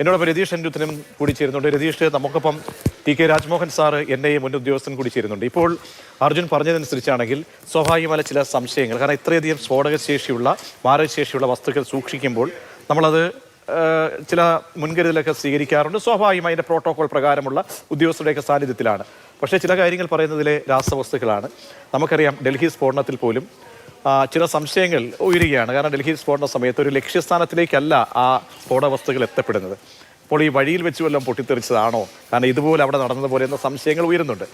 എന്നോടൊപ്പം രതീഷ് അനിരുദ്ധനും കൂടി ചേരുന്നുണ്ട്. രതീഷ് നമുക്കൊപ്പം T K Rajmohan sir N I മുൻ ഉദ്യോഗസ്ഥൻ കൂടി ചേരുന്നുണ്ട്. ഇപ്പോൾ അർജുൻ പറഞ്ഞതനുസരിച്ചാണെങ്കിൽ സ്വാഭാവികമായ ചില സംശയങ്ങൾ കാരണം ഇത്രയധികം സ്ഫോടക ശേഷിയുള്ള മാരകശേഷിയുള്ള വസ്തുക്കൾ സൂക്ഷിക്കുമ്പോൾ നമ്മളത് ചില മുൻകരുതലൊക്കെ സ്വീകരിക്കാറുണ്ട്. സ്വാഭാവികമായി അതിന്റെ പ്രോട്ടോകോൾ പ്രകാരമുള്ള ഉദ്യോഗസ്ഥരുടെയൊക്കെ സാന്നിധ്യത്തിലാണ്. പക്ഷേ ചില കാര്യങ്ങൾ പറയുന്നതിലെ രാസവസ്തുക്കളാണ്. നമുക്കറിയാം ഡൽഹി സ്ഫോടനത്തിൽ പോലും ചില സംശയങ്ങൾ ഉയരുകയാണ്. കാരണം ഡൽഹി സ്ഫോടന സമയത്ത് ഒരു ലക്ഷ്യസ്ഥാനത്തിലേക്കല്ല ആ സ്ഫോടക വസ്തുക്കൾ എത്തപ്പെടുന്നത്. അപ്പോൾ ഈ വഴിയിൽ വെച്ച് വല്ലതും പൊട്ടിത്തെറിച്ചതാണോ? കാരണം ഇതുപോലെ അവിടെ നടന്നതുപോലെ എന്ന സംശയങ്ങൾ ഉയരുന്നുണ്ട്.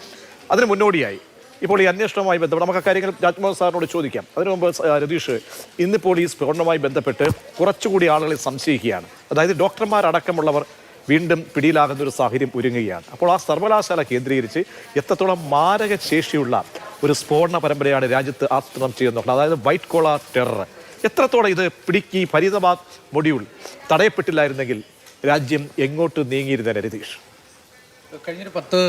അതിന് മുന്നോടിയായി. ഇപ്പോൾ ഈ അന്വേഷണവുമായി ബന്ധപ്പെട്ട് നമുക്ക് കാര്യങ്ങൾ രാജ്മോഹൻ സാറിനോട് ചോദിക്കാം. അതിനു മുമ്പ് രതീഷ് ഇന്നിപ്പോൾ ഈ സ്ഫോടനവുമായി ബന്ധപ്പെട്ട് കുറച്ചുകൂടി ആളുകളെ സംശയിക്കുകയാണ്. അതായത് ഡോക്ടർമാരടക്കമുള്ളവർ വീണ്ടും പിടിയിലാകുന്ന ഒരു സാഹചര്യം ഒരുങ്ങുകയാണ്. അപ്പോൾ ആ സർവകലാശാല കേന്ദ്രീകരിച്ച് എത്രത്തോളം മാരക ശേഷിയുള്ള ഒരു സ്ഫോടന പരമ്പരയാണ് രാജ്യത്ത് ആസൂത്രണം ചെയ്യുന്നത്. അതായത് വൈറ്റ് കോളാർ ടെറർ. എത്രത്തോളം ഇത് പിടിക്കി ഫരീദാബാദ് മൊഡ്യൂൾ തടയപ്പെട്ടില്ലായിരുന്നെങ്കിൽ രാജ്യം എങ്ങോട്ട് നീങ്ങിയിരുന്നേനെ രതീഷ്? കഴിഞ്ഞൊരു പത്ത്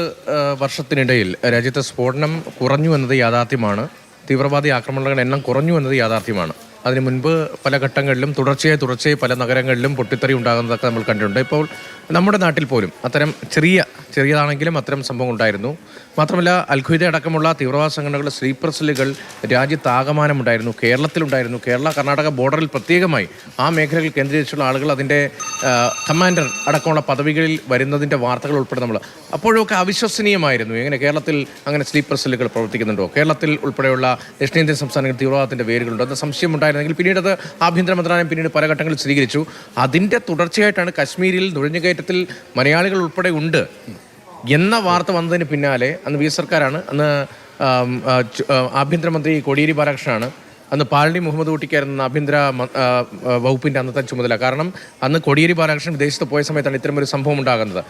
വർഷത്തിനിടയിൽ രാജ്യത്തെ സ്ഫോടനം കുറഞ്ഞു എന്നത് യാഥാർത്ഥ്യമാണ്. തീവ്രവാദി ആക്രമണങ്ങളുടെ എണ്ണം കുറഞ്ഞു എന്നത് യാഥാർത്ഥ്യമാണ്. അതിന് മുൻപ് പല ഘട്ടങ്ങളിലും തുടർച്ചയായി തുടർച്ചയായി പല നഗരങ്ങളിലും പൊട്ടിത്തെറി ഉണ്ടാകുന്നതൊക്കെ നമ്മൾ കണ്ടിട്ടുണ്ട്. ഇപ്പോൾ നമ്മുടെ നാട്ടിൽ പോലും അത്തരം ചെറിയ ചെറിയതാണെങ്കിലും അത്തരം സംഭവം ഉണ്ടായിരുന്നു മാത്രമല്ല അൽഖ്വയ്ദ അടക്കമുള്ള തീവ്രവാദ സംഘടനകളുടെ സ്ലീപ്പർ സെല്ലുകൾ രാജ്യത്താകമാനമുണ്ടായിരുന്നു. കേരളത്തിലുണ്ടായിരുന്നു. കേരള കർണാടക ബോർഡറിൽ പ്രത്യേകമായി ആ മേഖലകൾ കേന്ദ്രീകരിച്ചുള്ള ആളുകൾ അതിന്റെ കമാൻഡർ അടക്കമുള്ള പദവികളിൽ വരുന്നതിന്റെ വാർത്തകൾ ഉൾപ്പെടെ നമ്മൾ. അപ്പോഴൊക്കെ അവിശ്വസനീയമായിരുന്നു. എങ്ങനെ കേരളത്തിൽ അങ്ങനെ സ്ലീപ്പർ സെല്ലുകൾ പ്രവർത്തിക്കുന്നുണ്ടോ? കേരളത്തിൽ ഉൾപ്പെടെയുള്ള ദക്ഷിണേന്ത്യൻ സംസ്ഥാനങ്ങളിൽ തീവ്രവാദത്തിന്റെ വേരുകളുണ്ടോ. എന്ന സംശയം ഉണ്ടായിരുന്നെങ്കിൽ പിന്നീട് അത് ആഭ്യന്തര മന്ത്രാലയം പിന്നീട് പല ഘട്ടങ്ങളിൽ സ്ഥിരീകരിച്ചു. അതിന്റെ തുടർച്ചയായിട്ടാണ് കശ്മീരിൽ നുഴഞ്ഞുകയറ്റത്തിൽ മലയാളികൾ ഉൾപ്പെടെ ഉണ്ട് എന്ന വാർത്ത വന്നതിന് പിന്നാലെ അന്ന് വി സർക്കാരാണ്. അന്ന് ആഭ്യന്തരമന്ത്രി കോടിയേരി ബാലകൃഷ്ണനാണ്. അന്ന് പാലി മുഹമ്മദ് കുട്ടിക്കായിരുന്നു ആഭ്യന്തര വകുപ്പിന്റെ അന്നത്തെ ചുമതല. കാരണം അന്ന് കോടിയേരി ബാലകൃഷ്ണൻ വിദേശത്ത് പോയ സമയത്താണ് ഇത്തരം ഒരു സംഭവം ഉണ്ടാകുന്നത്.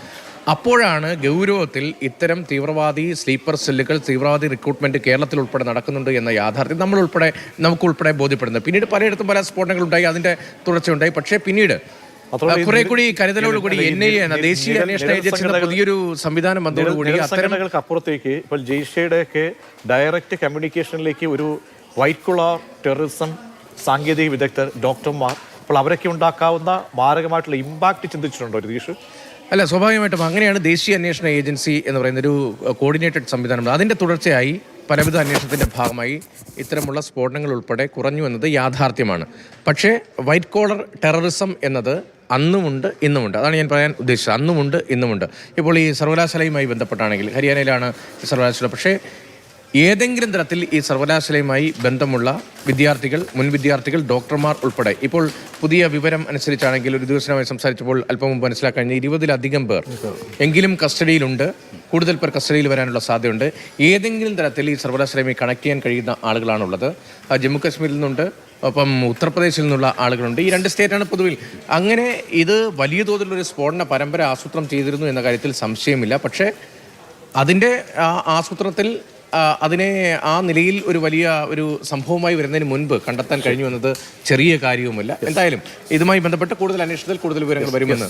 അപ്പോഴാണ് ഗൗരവത്തിൽ ഇത്തരം തീവ്രവാദി സ്ലീപ്പർ സെല്ലുകൾ തീവ്രവാദി റിക്രൂട്ട്മെന്റ് കേരളത്തിൽ ഉൾപ്പെടെ നടക്കുന്നുണ്ട് എന്ന യാഥാർത്ഥ്യം നമ്മൾ ഉൾപ്പെടെ നമുക്ക് ഉൾപ്പെടെ ബോധ്യപ്പെടുന്നത്. പിന്നീട് പലയിടത്തും പല സ്ഫോടനങ്ങളുണ്ടായി അതിന്റെ തുടർച്ചയുണ്ടായി. പക്ഷേ പിന്നീട് കുറെ കൂടി കരുതലോട് കൂടി എൻ ഐ നിര- ദേശീയ അന്വേഷണ നിര- ഏജൻസി എന്ന സംഘടനകൾ- പുതിയൊരു സംവിധാനം വന്നതോടുകൂടി സംഘടനകൾക്ക് അപ്പുറത്തേക്ക് ഇപ്പോൾ ജെയ്ഷയുടെ ഒക്കെ ഡയറക്റ്റ് കമ്മ്യൂണിക്കേഷനിലേക്ക് ഒരു വൈറ്റ് കുളാർ ടെററിസം സാങ്കേതിക വിദഗ്ധർ ഡോക്ടർമാർ അപ്പോൾ അവരൊക്കെ ഉണ്ടാക്കാവുന്ന മാരകമായിട്ടുള്ള ഇമ്പാക്റ്റ് ചിന്തിച്ചിട്ടുണ്ടോ രതീഷ്? അല്ല സ്വാഭാവികമായിട്ടും അങ്ങനെയാണ് ദേശീയ അന്വേഷണ ഏജൻസി എന്ന് പറയുന്ന ഒരു കോർഡിനേറ്റഡ് സംവിധാനം അതിന്റെ തുടർച്ചയായി പലവിധ അന്വേഷണത്തിന്റെ ഭാഗമായി ഇത്തരമുള്ള സ്ഫോടനങ്ങൾ ഉൾപ്പെടെ കുറഞ്ഞു എന്നത് യാഥാർത്ഥ്യമാണ്. പക്ഷേ വൈറ്റ് കോളർ ടെററിസം എന്നത് അന്നുമുണ്ട് ഇന്നുമുണ്ട്. അതാണ് ഞാൻ പറയാൻ ഉദ്ദേശിച്ചത്. അന്നുമുണ്ട് ഇന്നുമുണ്ട്. ഇപ്പോൾ ഈ സർവകലാശാലയുമായി ബന്ധപ്പെട്ടാണെങ്കിൽ ഹരിയാനയിലാണ് സർവകലാശാല. പക്ഷേ ഏതെങ്കിലും തരത്തിൽ ഈ സർവകലാശാലയുമായി ബന്ധമുള്ള വിദ്യാർത്ഥികൾ മുൻ വിദ്യാർത്ഥികൾ ഡോക്ടർമാർ ഉൾപ്പെടെ. ഇപ്പോൾ പുതിയ വിവരം അനുസരിച്ചാണെങ്കിൽ ഒരു ദിവസമായി സംസാരിച്ചപ്പോൾ അല്പം മുമ്പ് മനസ്സിലാക്കാൻ കഴിഞ്ഞ ഇരുപതിലധികം പേർ എങ്കിലും കസ്റ്റഡിയിലുണ്ട്. കൂടുതൽ പേർ കസ്റ്റഡിയിൽ വരാനുള്ള സാധ്യതയുണ്ട്. ഏതെങ്കിലും തരത്തിൽ ഈ സർവകലാശാലയുമായി കണക്ട് ചെയ്യാൻ കഴിയുന്ന ആളുകളാണുള്ളത്. ജമ്മു കാശ്മീരിൽ നിന്നുണ്ട്. ഒപ്പം ഉത്തർപ്രദേശിൽ നിന്നുള്ള ആളുകളുണ്ട്. ഈ രണ്ട് സ്റ്റേറ്റാണ് പൊതുവിൽ. അങ്ങനെ ഇത് വലിയ തോതിലുള്ള ഒരു സ്ഫോടന പരമ്പര ആസൂത്രണം ചെയ്തിരുന്നു എന്ന കാര്യത്തിൽ സംശയമില്ല. പക്ഷേ അതിന്റെ ആ ആസൂത്രണത്തിൽ അതിനെ ആ നിലയിൽ ഒരു വലിയ ഒരു സംഭവമായി വരുന്നതിന് മുൻപ് കണ്ടെത്താൻ കഴിഞ്ഞു എന്നത് ചെറിയ കാര്യവുമല്ല. എന്തായാലും ഇതുമായി ബന്ധപ്പെട്ട് കൂടുതൽ അന്വേഷണത്തിൽ കൂടുതൽ വിവരങ്ങൾ വരുമെന്ന്